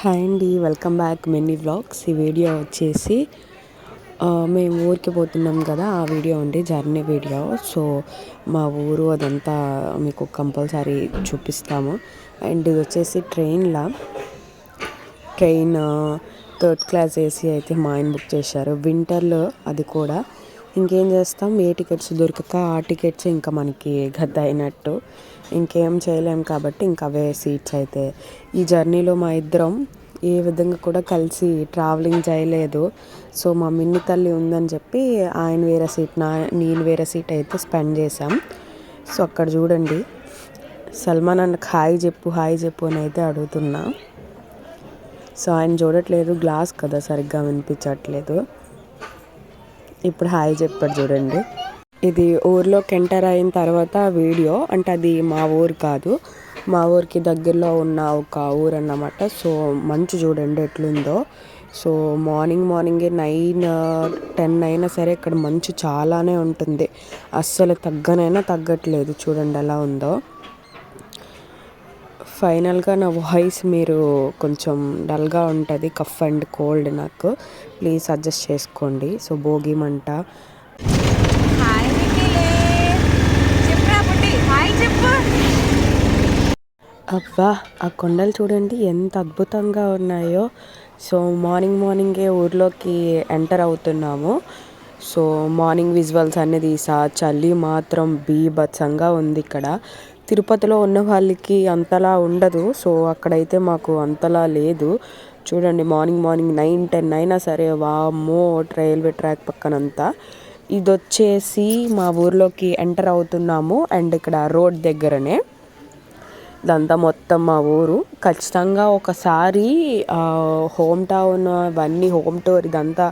Hi అండి welcome back many vlogs. ఈ video వచ్చేసి మేము ఊరికి పోతున్నాం కదా ఆ వీడియో అండి జర్నీ వీడియో. సో మా ఊరు అదంతా మీకు కంపల్సరీ చూపిస్తాము. అండ్ ఇది వచ్చేసి ట్రైన్లో. ట్రైన్ థర్డ్ క్లాస్ ఏసీ అయితే మా ఆయన బుక్ చేశారు. వింటర్లో అది కూడా. ఇంకేం చేస్తాం ఏ టికెట్స్ దొరకక ఆ టికెట్స్ ఇంకా మనకి గద్ద అయినట్టు ఇంకేం చేయలేం కాబట్టి ఇంక అవే సీట్స్ అయితే. ఈ జర్నీలో మా ఇద్దరం ఏ విధంగా కూడా కలిసి ట్రావెలింగ్ చేయలేదు. సో మా మిన్ని తల్లి ఉందని చెప్పి ఆయన వేరే సీట్ నా నేను వేరే సీట్ అయితే స్పెండ్ చేశాం. సో అక్కడ చూడండి. సల్మాన్ అన్నకు హాయ్ చెప్పు హాయ్ చెప్పు అని అయితే అడుగుతున్నా. సో ఆయన చూడట్లేదు గ్లాస్ కదా సరిగ్గా వినిపించట్లేదు. ఇప్పుడు హాయ్ చెప్పాడు చూడండి. ఇది ఊర్లోకి ఎంటర్ అయిన తర్వాత వీడియో. అంటే అది మా ఊరు కాదు. మా ఊరికి దగ్గరలో ఉన్న ఒక ఊరు అన్నమాట. సో మంచు చూడండి ఎట్లుందో. సో మార్నింగ్ మార్నింగే నైన్ టెన్ అయినా సరే ఇక్కడ మంచు చాలానే ఉంటుంది. అస్సలు తగ్గనైనా తగ్గట్లేదు. చూడండి ఎలా ఉందో. ఫైనల్గా నా వాయిస్ మీరు కొంచెం డల్గా ఉంటుంది. కఫ్ అండ్ కోల్డ్ నాకు. ప్లీజ్ అడ్జస్ట్ చేసుకోండి. సో భోగి మంట హాయ్ మిక్కిలే చెప్పురా పుట్టి హాయ్ చెప్పు అబ్బా ఆ కొండలు చూడండి ఎంత అద్భుతంగా ఉన్నాయో. సో మార్నింగ్ మార్నింగే ఊర్లోకి ఎంటర్ అవుతున్నాము. సో మార్నింగ్ విజువల్స్ అనేది తీసా. చలి మాత్రం బీభత్సంగా ఉంది ఇక్కడ. తిరుపతిలో ఉన్న వాళ్ళకి అంతలా ఉండదు. సో అక్కడైతే మాకు అంతలా లేదు. చూడండి మార్నింగ్ మార్నింగ్ నైన్ టెన్ అయినా సరే వామ్మో రైల్వే ట్రాక్ పక్కనంతా. ఇది వచ్చేసి మా ఊర్లోకి ఎంటర్ అవుతున్నాము. అండ్ ఇక్కడ రోడ్ దగ్గరనే. ఇదంతా మొత్తం మా ఊరు. ఖచ్చితంగా ఒకసారి హోమ్ టౌన్ అవన్నీ హోమ్ టూర్ ఇదంతా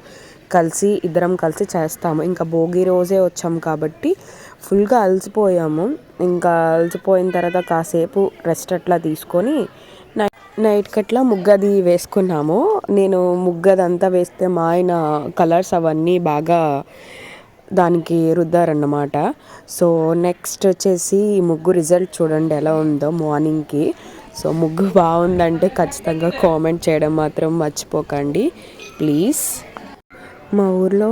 కలిసి ఇద్దరం కలిసి చేస్తాము. ఇంకా భోగి రోజే వచ్చాం కాబట్టి ఫుల్గా అలసిపోయాము. ఇంకా అలసిపోయిన తర్వాత కాసేపు రెస్ట్ అట్లా తీసుకొని నైట్ కట్లా ముగ్గది వేసుకున్నాము. నేను ముగ్గదంతా వేస్తే మా ఆయన కలర్స్ అవన్నీ బాగా దానికి రుద్దారన్నమాట. సో నెక్స్ట్ వచ్చేసి ఈ ముగ్గు రిజల్ట్ చూడండి ఎలా ఉందో మార్నింగ్కి సో ముగ్గు బాగుందంటే ఖచ్చితంగా కామెంట్ చేయడం మాత్రం మర్చిపోకండి. ప్లీజ్ మా ఊర్లో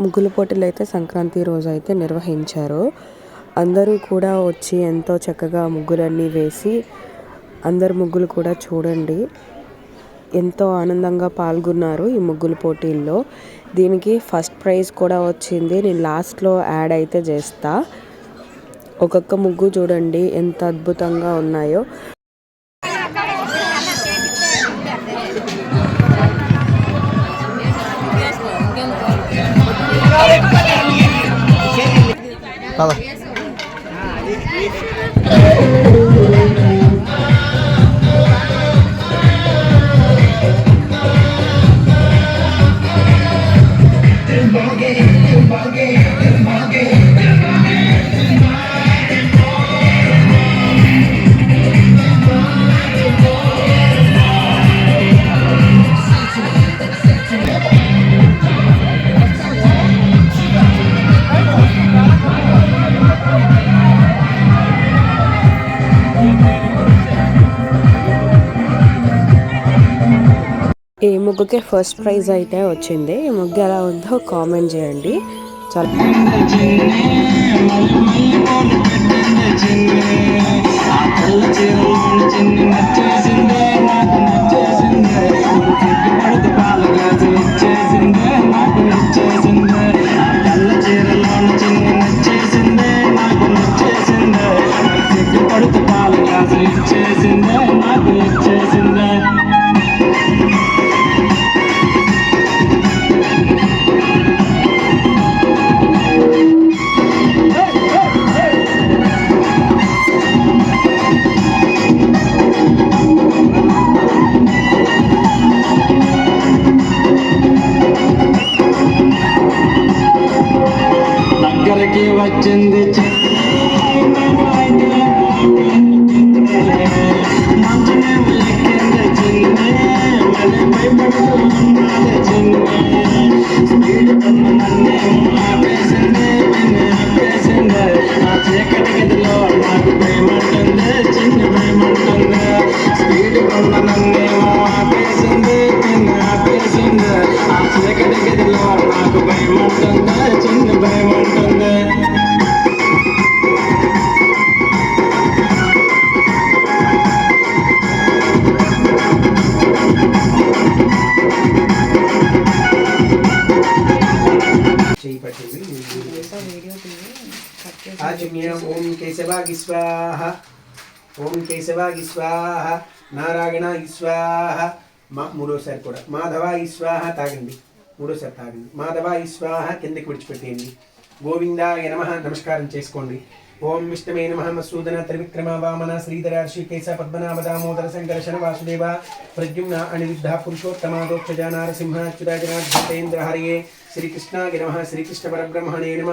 ముగ్గుల పోటీలు అయితే సంక్రాంతి రోజు అయితే నిర్వహించారు. అందరూ కూడా వచ్చి ఎంతో చక్కగా ముగ్గులన్నీ వేసి అందరు ముగ్గులు కూడా చూడండి. ఎంతో ఆనందంగా పాల్గొన్నారు ఈ ముగ్గుల పోటీల్లో. దీనికి ఫస్ట్ ప్రైజ్ కూడా వచ్చింది. నేను లాస్ట్లో యాడ్ అయితే చేస్తా. ఒక్కొక్క ముగ్గు చూడండి ఎంత అద్భుతంగా ఉన్నాయో. పద. ఈ ముగ్గుకే ఫస్ట్ ప్రైజ్ అయితే వచ్చింది. ఈ ముగ్గు ఎలా ఉందో కామెంట్ చేయండి. చాలా కేశవాగి స్వాహ నారాయణాగి స్వాహ. మా మూడోసారి కూడా. మాధవాయి స్వాహ తాగండి మూడోసారి తాగండి మాధవాయి స్వాహ కిందకి విడిచిపెట్టేయండి. గోవిందాయ నమ. నమస్కారం చేసుకోండి. ఓం విష్ణుమే నమ. మసూదన త్రివిక్రమ వామన శ్రీధర శ్రీకేశ పద్మనాభ దామోదర శంకర వాసుదేవ ప్రద్యుమ్న అనిరుద్ధ పురుషోత్తమాదోక్షజ నారసింహ అచ్యుతాజనాథ్ హరియే. శ్రీకృష్ణాయ నమ. శ్రీకృష్ణ పరబ్రహ్మణే నమ.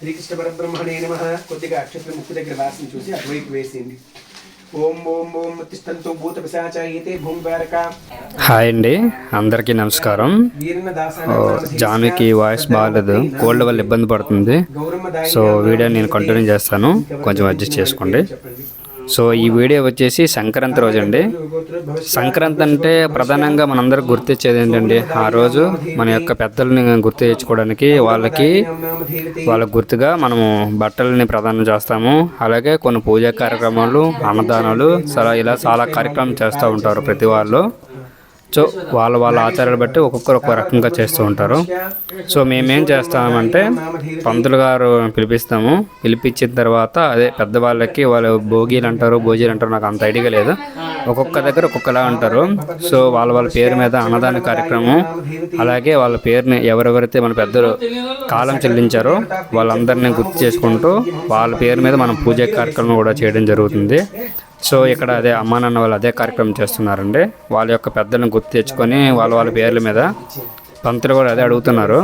శ్రీకృష్ణ పరబ్రహ్మణే నమ. కొద్దిగా అక్షత్ర ముక్కు దగ్గర వాసన చూసి అటువైపు వేసింది ఓం ఓం ఓం తిష్టంతో భూత పిశాచ ఏతే భూమిపారక హాయ్ అండి. అందరికీ నమస్కారం. జానుకి వాయిస్ బాగాలేదు. కోల్డ్ వల్ల ఇబ్బంది పడుతుంది. సో వీడియో నేను కంటిన్యూ చేస్తాను. కొంచెం అడ్జస్ట్ చేసుకోండి. సో ఈ వీడియో వచ్చేసి సంక్రాంతి రోజు అండి సంక్రాంతి అంటే ప్రధానంగా మనందరికి గుర్తించేది ఏంటండి? ఆ రోజు మన యొక్క పెద్దల్ని గుర్తు తెచ్చుకోవడానికి వాళ్ళకి వాళ్ళకు గుర్తుగా మనము బట్టలని ప్రదానం చేస్తాము. అలాగే కొన్ని పూజా కార్యక్రమాలు అన్నదానాలు సలా ఇలా చాలా కార్యక్రమం చేస్తూ ఉంటారు ప్రతి వాళ్ళు. సో వాళ్ళ వాళ్ళ ఆచారాలు బట్టి ఒక్కొక్కరు ఒక్కొక్క రకంగా చేస్తూ ఉంటారు. సో మేమేం చేస్తామంటే పంతులు గారు పిలిపిస్తాము. పిలిపించిన తర్వాత అదే పెద్దవాళ్ళకి వాళ్ళు భోగీలు అంటారు భోజీలు అంటారు నాకు అంత ఐడియా లేదు. ఒక్కొక్క దగ్గర ఒక్కొక్కలా ఉంటారు సో వాళ్ళ వాళ్ళ పేరు మీద అన్నదాన కార్యక్రమం అలాగే వాళ్ళ పేరుని ఎవరెవరైతే మన పెద్దలు కాలం చెల్లించారో వాళ్ళందరినీ గుర్తు చేసుకుంటూ వాళ్ళ పేరు మీద మనం పూజ కార్యక్రమం కూడా చేయడం జరుగుతుంది. సో ఇక్కడ అదే అమ్మా నాన్న వాళ్ళు అదే కార్యక్రమం చేస్తున్నారండి. వాళ్ళ యొక్క పెద్దలను గుర్తు తెచ్చుకొని వాళ్ళ వాళ్ళ పేర్ల మీద పంతులు కూడా అదే అడుగుతున్నారు.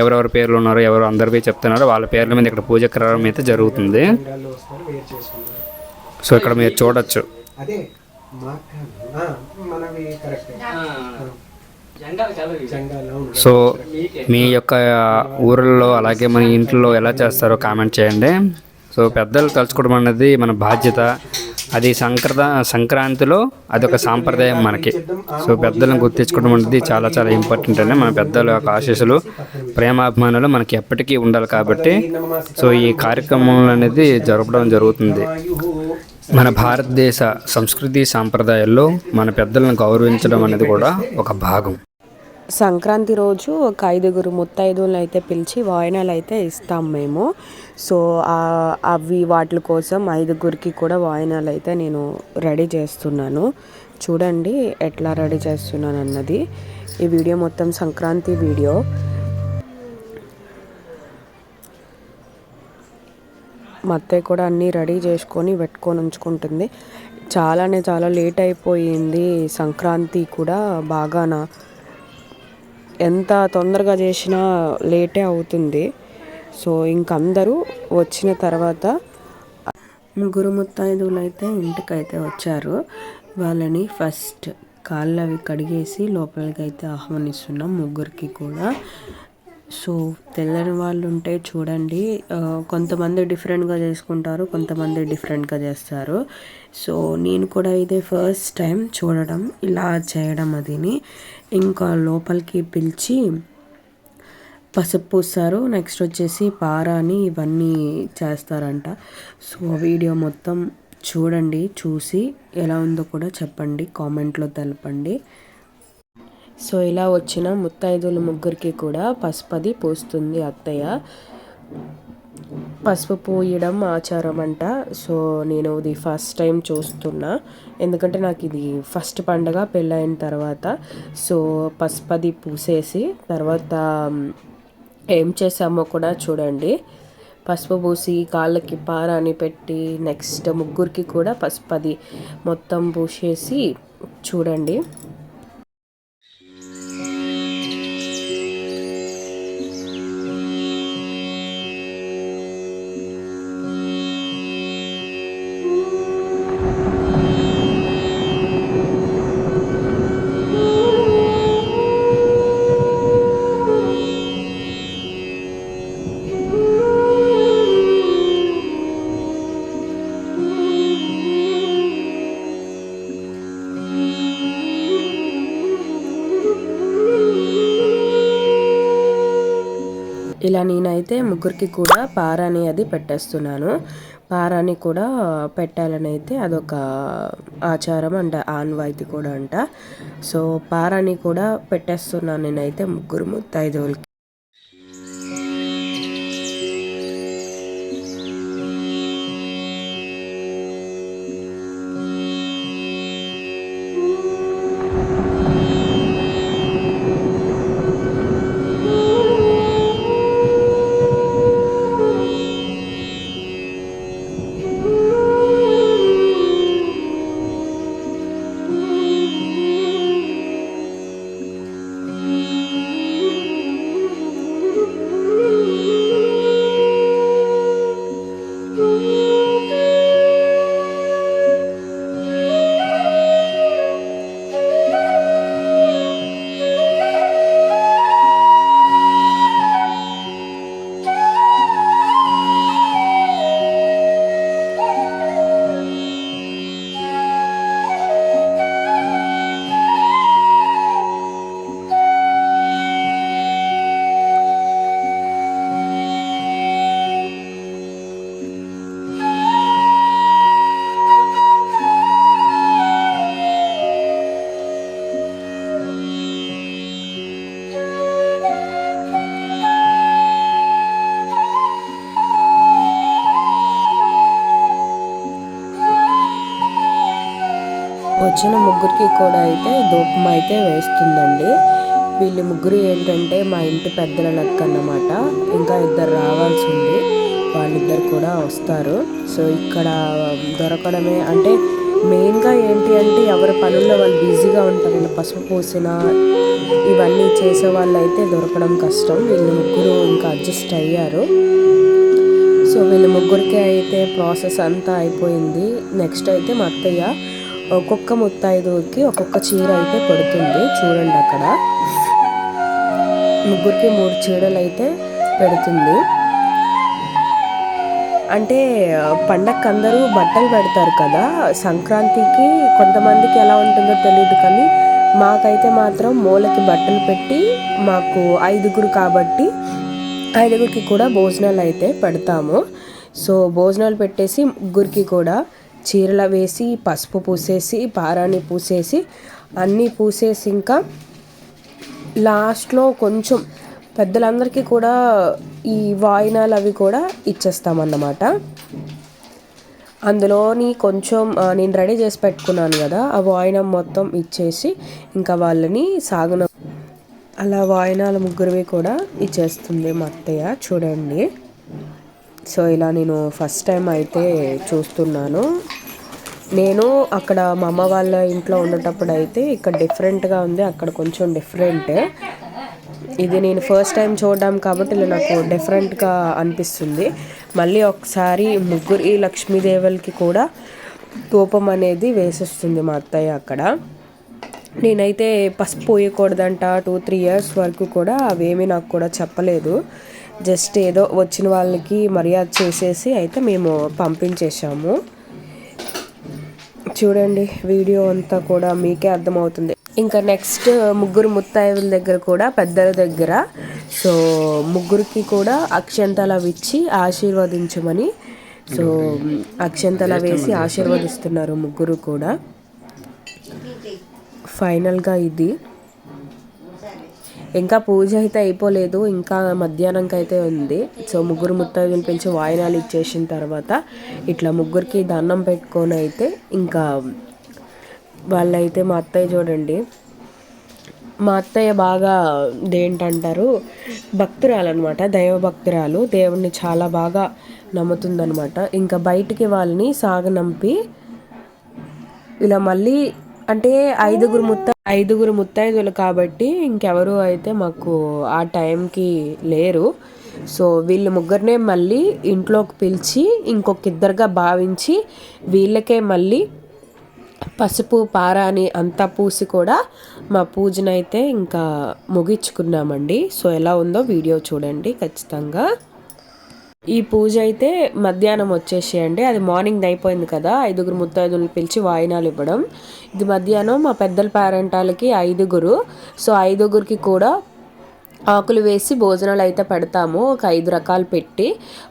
ఎవరెవరి పేర్లు ఉన్నారో ఎవరు అందరివి చెప్తున్నారు. వాళ్ళ పేర్ల మీద ఇక్కడ పూజ కార్యక్రమం అయితే జరుగుతుంది. సో ఇక్కడ మీరు చూడొచ్చు. సో మీ యొక్క ఊర్లలో అలాగే మన ఇంట్లో ఎలా చేస్తారో కామెంట్ చేయండి. సో పెద్దలు తలుచుకోవడం అనేది మన బాధ్యత. అది సంక్రద సంక్రాంతిలో అదొక సాంప్రదాయం మనకి. సో పెద్దలను గుర్తించుకోవడం అనేది చాలా చాలా ఇంపార్టెంట్ అండి. మన పెద్దల యొక్క ఆశీస్సులు ప్రేమాభిమానులు మనకి ఎప్పటికీ ఉండాలి కాబట్టి సో ఈ కార్యక్రమం అనేది జరపడం జరుగుతుంది. మన భారతదేశ సంస్కృతి సాంప్రదాయాల్లో మన పెద్దలను గౌరవించడం అనేది కూడా ఒక భాగం. సంక్రాంతి రోజు ఒక ఐదుగురు ముత్తైదువులను అయితే పిలిచి వాయినాలు అయితే ఇస్తాం మేము. సో అవి వాటి కోసం ఐదుగురికి కూడా వాయినాలు అయితే నేను రెడీ చేస్తున్నాను. చూడండి ఎట్లా రెడీ చేస్తున్నాను అన్నది. ఈ వీడియో మొత్తం సంక్రాంతి వీడియో. మా అత్తయ్య కూడా అన్నీ రెడీ చేసుకొని పెట్టుకొని ఉంచుకుంటుంది. చాలానే చాలా లేట్ అయిపోయింది. సంక్రాంతి కూడా బాగానా. ఎంత తొందరగా చేసినా లేటే అవుతుంది. సో ఇంకందరూ వచ్చిన తర్వాత ముగ్గురు ముత్తైదువులు అయితే ఇంటికైతే వచ్చారు. వాళ్ళని ఫస్ట్ కాళ్ళు అవి కడిగేసి లోపలికి అయితే ఆహ్వానిస్తున్నాం ముగ్గురికి కూడా. సో తెల్లని వాళ్ళు ఉంటే చూడండి కొంతమంది డిఫరెంట్గా చేసుకుంటారు కొంతమంది డిఫరెంట్గా చేస్తారు. సో నేను కూడా ఇదే ఫస్ట్ టైం చూడడం ఇలా చేయడం అదిని. ఇంకా లోపలికి పిలిచి పసుపు పూస్తారు. నెక్స్ట్ వచ్చేసి పారాని ఇవన్నీ చేస్తారంట. సో వీడియో మొత్తం చూడండి చూసి ఎలా ఉందో కూడా చెప్పండి కామెంట్లో తెలపండి. సో ఇలా వచ్చిన ముత్తైదుల ముగ్గురికి కూడా పసుపది పూస్తుంది అత్తయ్య. పసుపు పూయడం ఆచారం అంట సో నేను ఇది ఫస్ట్ టైం చూస్తున్నా. ఎందుకంటే నాకు ఇది ఫస్ట్ పండగ పెళ్ళైన తర్వాత. సో పసుపది పూసేసి తర్వాత ఏం చేసామో కూడా చూడండి. పసుపు పూసి కాళ్ళకి పారాని పెట్టి నెక్స్ట్ ముగ్గురికి కూడా పసుపు అది మొత్తం పూసేసి చూడండి. ఇలా నేనైతే ముగ్గురికి కూడా పారాని అది పెట్టేస్తున్నాను. పారాని కూడా పెట్టాలని అయితే అదొక ఆచారం అంట ఆన్వాయితీ కూడా అంట. సో పారాని కూడా పెట్టేస్తున్నాను నేనైతే ముగ్గురు ముత్తైదువులకి. వచ్చిన ముగ్గురికి కూడా అయితే ధూపం అయితే వేస్తుందండి. వీళ్ళు ముగ్గురు ఏంటంటే మా ఇంటి పెద్దల లెక్క అన్నమాట. ఇంకా ఇద్దరు రావాల్సి ఉంది. వాళ్ళిద్దరు కూడా వస్తారు. సో ఇక్కడ దొరకడమే అంటే మెయిన్గా ఏంటి అంటే ఎవరి పనుల్లో వాళ్ళు బిజీగా ఉంటారు. పసుపు పూసిన ఇవన్నీ చేసే వాళ్ళు అయితే దొరకడం కష్టం. వీళ్ళు ముగ్గురు ఇంకా అడ్జస్ట్ అయ్యారు. సో వీళ్ళ ముగ్గురికి అయితే ప్రాసెస్ అంతా అయిపోయింది. నెక్స్ట్ అయితే మా అత్తయ్య ఒక్కొక్క ముత్తైదుకి ఒక్కొక్క చీర అయితే పెడుతుంది. చూడండి అక్కడ. ముగ్గురికి మూడు చీరలు అయితే పెడుతుంది. అంటే పండగకి అందరూ బట్టలు పెడతారు కదా. సంక్రాంతికి కొంతమందికి ఎలా ఉంటుందో తెలియదు కానీ మాకైతే మాత్రం మూలకి బట్టలు పెట్టి మాకు ఐదుగురు కాబట్టి ఐదుగురికి కూడా భోజనాలు అయితే పెడతాము. సో భోజనాలు పెట్టేసి ముగ్గురికి కూడా చీరలు వేసి పసుపు పూసేసి పారాన్ని పూసేసి అన్నీ పూసేసి ఇంకా లాస్ట్లో కొంచెం పెద్దలందరికీ కూడా ఈ వాయినాలు అవి కూడా ఇచ్చేస్తామన్నమాట. అందులోని కొంచెం నేను రెడీ చేసి పెట్టుకున్నాను కదా ఆ వాయినం మొత్తం ఇచ్చేసి ఇంకా వాళ్ళని సాగన అలా వాయినాల ముగ్గురివి కూడా ఇచ్చేస్తుంది మా అత్తయ్య చూడండి. సో ఇలా నేను ఫస్ట్ టైం అయితే చూస్తున్నాను. నేను అక్కడ మా అమ్మ వాళ్ళ ఇంట్లో ఉండేటప్పుడు అయితే ఇక్కడ డిఫరెంట్గా ఉంది. అక్కడ కొంచెం డిఫరెంట్. ఇది నేను ఫస్ట్ టైం చూడడం కాబట్టి ఇలా నాకు డిఫరెంట్గా అనిపిస్తుంది. మళ్ళీ ఒకసారి ముగ్గురి లక్ష్మీదేవులకి కూడా ధూపం అనేది వేసేస్తుంది మా అత్తయ్య అక్కడ. నేనైతే పసుపు పోయకూడదంట టూ త్రీ ఇయర్స్ వరకు కూడా అవేమీ నాకు కూడా చెప్పలేదు. జస్ట్ ఏదో వచ్చిన వాళ్ళకి మర్యాద చేసేసి అయితే మేము పంపించేసాము చూడండి వీడియో అంతా కూడా మీకే అర్థమవుతుంది. ఇంకా నెక్స్ట్ ముగ్గురు ముత్తాయిల దగ్గర కూడా పెద్దల దగ్గర. సో ముగ్గురికి కూడా అక్షంతలు అవి ఇచ్చి ఆశీర్వదించమని. సో అక్షంతలు వేసి ఆశీర్వదిస్తున్నారు ముగ్గురు కూడా. ఫైనల్గా ఇది. ఇంకా పూజ అయితే అయిపోలేదు ఇంకా మధ్యాహ్నంకి అయితే ఉంది. సో ముగ్గురు ముత్తైదులు పిలిచి వాయినాలు ఇచ్చేసిన తర్వాత ఇట్లా ముగ్గురికి దండం పెట్టుకొని అయితే ఇంకా వాళ్ళైతే మా అత్తయ్య చూడండి. మా అత్తయ్య బాగా దేంటంటారు? భక్తురాలు అనమాట దైవ భక్తురాలు దేవుణ్ణి చాలా బాగా నమ్ముతుందనమాట ఇంకా బయటికి వాళ్ళని సాగనంపి ఇలా మళ్ళీ అంటే ఐదుగురు ముత్త ఐదుగురు ముత్తైదులు కాబట్టి ఇంకెవరు అయితే మాకు ఆ టైంకి లేరు. సో వీళ్ళు ముగ్గురినే మళ్ళీ ఇంట్లోకి పిలిచి ఇంకొక ఇద్దరుగా భావించి వీళ్ళకే మళ్ళీ పసుపు పారాని అంతా పూసి కూడా మా పూజనైతే ఇంకా ముగించుకున్నామండి. సో ఎలా ఉందో వీడియో చూడండి ఖచ్చితంగా. ఈ పూజ అయితే మధ్యాహ్నం వచ్చేసేయండి. అది మార్నింగ్ అయిపోయింది కదా. ఐదుగురు ముత్తైదులు పిలిచి వాయినాలు ఇవ్వడం. ఇది మధ్యాహ్నం మా పెద్దల పేరెంటాలకి ఐదుగురు. సో ఐదుగురికి కూడా ఆకులు వేసి భోజనాలు అయితే పెడతాము. ఒక ఐదు రకాలు పెట్టి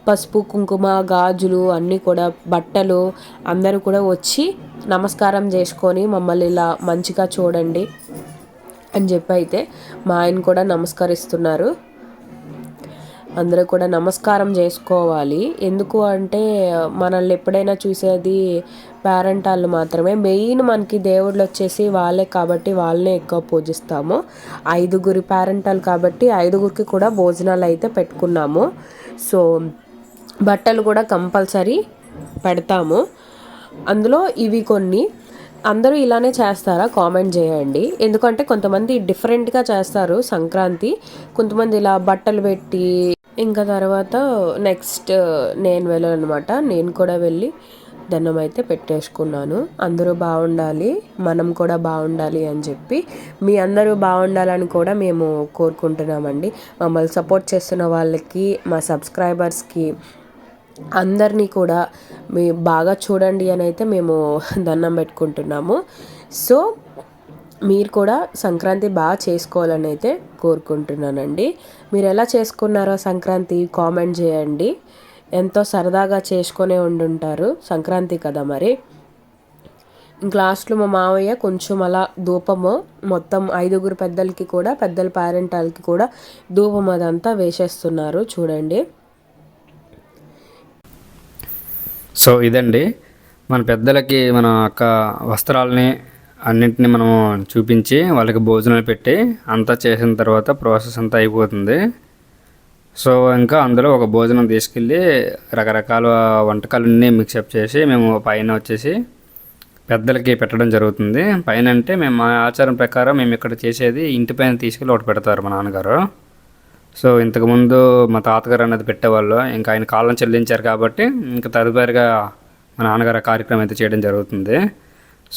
పసుపు కుంకుమ గాజులు అన్నీ కూడా బట్టలు అందరూ కూడా వచ్చి నమస్కారం చేసుకొని మమ్మల్ని ఇలా మంచిగా చూడండి అని చెప్పి అయితే మా ఆయన కూడా నమస్కరిస్తున్నారు. అందరూ కూడా నమస్కారం చేసుకోవాలి. ఎందుకు అంటే మనల్ని ఎప్పుడైనా చూసేది పేరెంట్ వాళ్ళు మాత్రమే. మెయిన్ మనకి దేవుళ్ళు వచ్చేసి వాళ్ళే కాబట్టి వాళ్ళనే ఎక్కువ పూజిస్తాము. ఐదుగురి పేరెంటాలు కాబట్టి ఐదుగురికి కూడా భోజనాలు అయితే పెట్టుకున్నాము. సో బట్టలు కూడా కంపల్సరీ పెడతాము. అందులో ఇవి కొన్ని. అందరూ ఇలానే చేస్తారా? కామెంట్ చేయండి. ఎందుకంటే కొంతమంది డిఫరెంట్గా చేస్తారు సంక్రాంతి. కొంతమంది ఇలా బట్టలు పెట్టి ఇంకా తర్వాత నెక్స్ట్ నేను వెళ్ళాలన్నమాట నేను కూడా వెళ్ళి దండం అయితే పెట్టేసుకున్నాను. అందరూ బాగుండాలి మనం కూడా బాగుండాలి అని చెప్పి మీ అందరూ బాగుండాలని కూడా మేము కోరుకుంటున్నామండి. మమ్మల్ని సపోర్ట్ చేస్తున్న వాళ్ళకి మా సబ్స్క్రైబర్స్కి అందరినీ కూడా మీ బాగా చూడండి అని అయితే మేము దండం పెట్టుకుంటున్నాము. సో మీరు కూడా సంక్రాంతి బాగా చేసుకోవాలని అయితే కోరుకుంటున్నానండి. మీరు ఎలా చేసుకున్నారో సంక్రాంతి కామెంట్ చేయండి. ఎంతో సరదాగా చేసుకొనే ఉండుంటారు సంక్రాంతి కదా మరి. ఇంక లాస్ట్లో మా మావయ్య కొంచెం అలా ధూపము మొత్తం ఐదుగురు పెద్దలకి కూడా పెద్దల పేరెంటాలకి కూడా ధూపం అదంతా వేసేస్తున్నారు చూడండి. సో ఇదండి. మన పెద్దలకి మన యొక్క వస్త్రాలని అన్నింటిని మనం చూపించి వాళ్ళకి భోజనాలు పెట్టి అంతా చేసిన తర్వాత ప్రాసెస్ అంతా అయిపోతుంది. సో ఇంకా అందులో ఒక భోజనం తీసుకెళ్ళి రకరకాల వంటకాలన్నీ మిక్సప్ చేసి మేము పైన వచ్చేసి పెద్దలకి పెట్టడం జరుగుతుంది. పైన అంటే మేము మా ఆచారం ప్రకారం మేము ఇక్కడ చేసేది ఇంటి పైన తీసుకెళ్ళి ఒకటి పెడతారు మా నాన్నగారు. సో ఇంతకుముందు మా తాతగారు అనేది పెట్టేవాళ్ళు. ఇంకా ఆయన కాలం చెల్లించారు కాబట్టి ఇంకా తదుపరిగా మా నాన్నగారు కార్యక్రమం అయితే చేయడం జరుగుతుంది.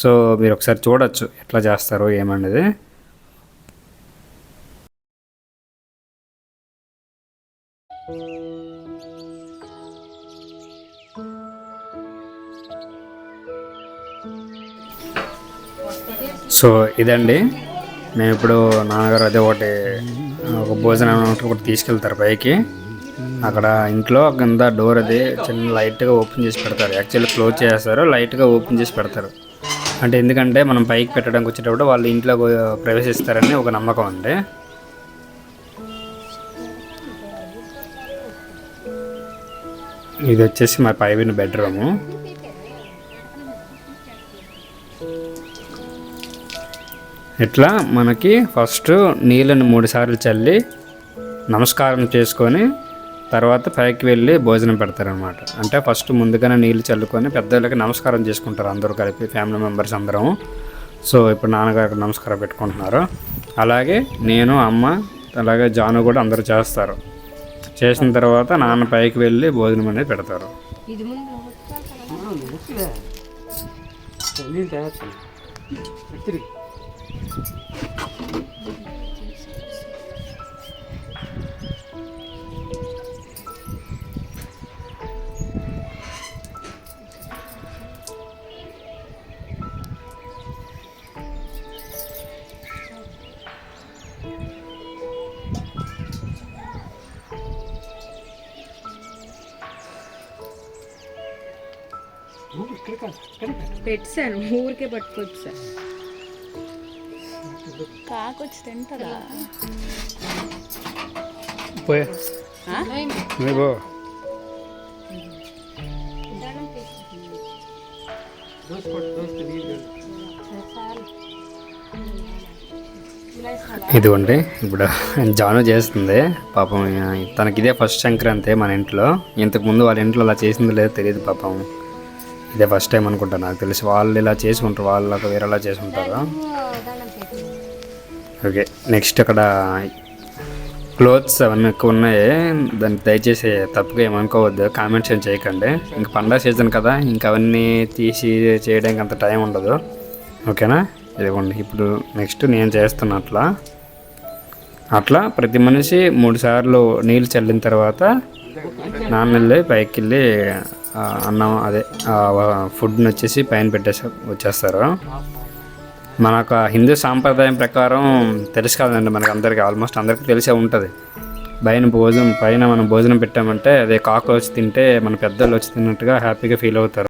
సో మీరు ఒకసారి చూడొచ్చు ఎట్లా చేస్తారు ఏమన్నది సో ఇదండి. మేము ఇప్పుడు నాన్నగారు అదే ఒకటి ఒక భోజనం ఒకటి తీసుకెళ్తారు పైకి. అక్కడ ఇంట్లో కింద డోర్ అది చిన్న లైట్గా ఓపెన్ చేసి పెడతారు. యాక్చువల్లీ క్లోజ్ చేస్తారు లైట్గా ఓపెన్ చేసి పెడతారు. అంటే ఎందుకంటే మనం పైకి పెట్టడానికి వచ్చేటప్పుడు వాళ్ళు ఇంట్లో ప్రవేశిస్తారని ఒక నమ్మకం అండి. ఇది వచ్చేసి మా పైవిన బెడ్రూము. ఇట్లా మనకి ఫస్ట్ నీళ్ళని మూడు సార్లు చల్లి నమస్కారం చేసుకొని తర్వాత పైకి వెళ్ళి భోజనం పెడతారనమాట అంటే ఫస్ట్ ముందుగానే నీళ్ళు చల్లుకొని పెద్దలకి నమస్కారం చేసుకుంటారు అందరూ కలిపి ఫ్యామిలీ మెంబర్స్ అందరం సో ఇప్పుడు నాన్నగారికి నమస్కారం పెట్టుకుంటున్నారు. అలాగే నేను అమ్మ అలాగే జాను కూడా అందరూ చేస్తారు. చేసిన తర్వాత నాన్న పైకి వెళ్ళి భోజనం అనేది పెడతారు. పెట్టాను ఊరికే పట్టుకొచ్చా కాకొచ్చి తింటదా? పోయే. ఇదిగోండి ఇప్పుడు జాను చేస్తుంది. పాపం తనకి ఇదే ఫస్ట్ సంక్రాంతి మన ఇంట్లో. ఇంతకు ముందు వాళ్ళ ఇంట్లో అలా చేసింది లేదో తెలియదు పాపం. ఇదే ఫస్ట్ టైం అనుకుంటా నాకు తెలిసి. వాళ్ళు ఇలా చేసి ఉంటారు వాళ్ళు వేరేలా చేసి ఉంటారు ఓకే నెక్స్ట్ అక్కడ క్లోత్స్ అవన్నీ ఎక్కువ ఉన్నాయి. దాన్ని దయచేసి తప్పుగా ఏమనుకోవద్దు కామెంట్స్ ఏం చేయకండి. ఇంక పండగ సీజన్ కదా ఇంకా అవన్నీ తీసి చేయడానికి అంత టైం ఉండదు. ఓకేనా? ఇదిగోండి ఇప్పుడు నెక్స్ట్ నేను చేస్తున్నా అట్లా. అట్లా ప్రతి మనిషి మూడు సార్లు నీళ్ళు చల్లిన తర్వాత నాన్నెళ్ళి పైకి వెళ్ళి అన్నం అదే ఫుడ్ని వచ్చేసి పైన పెట్టేసి వచ్చేస్తారు. మనకు హిందూ సాంప్రదాయం ప్రకారం తెలుసు కదండి మనకు అందరికీ ఆల్మోస్ట్ అందరికీ తెలిసే ఉంటుంది. పైన భోజనం పైన మనం భోజనం పెట్టామంటే అదే కాకులు వచ్చి తింటే మన పెద్దలు వచ్చి తిన్నట్టుగా హ్యాపీగా ఫీల్ అవుతారు.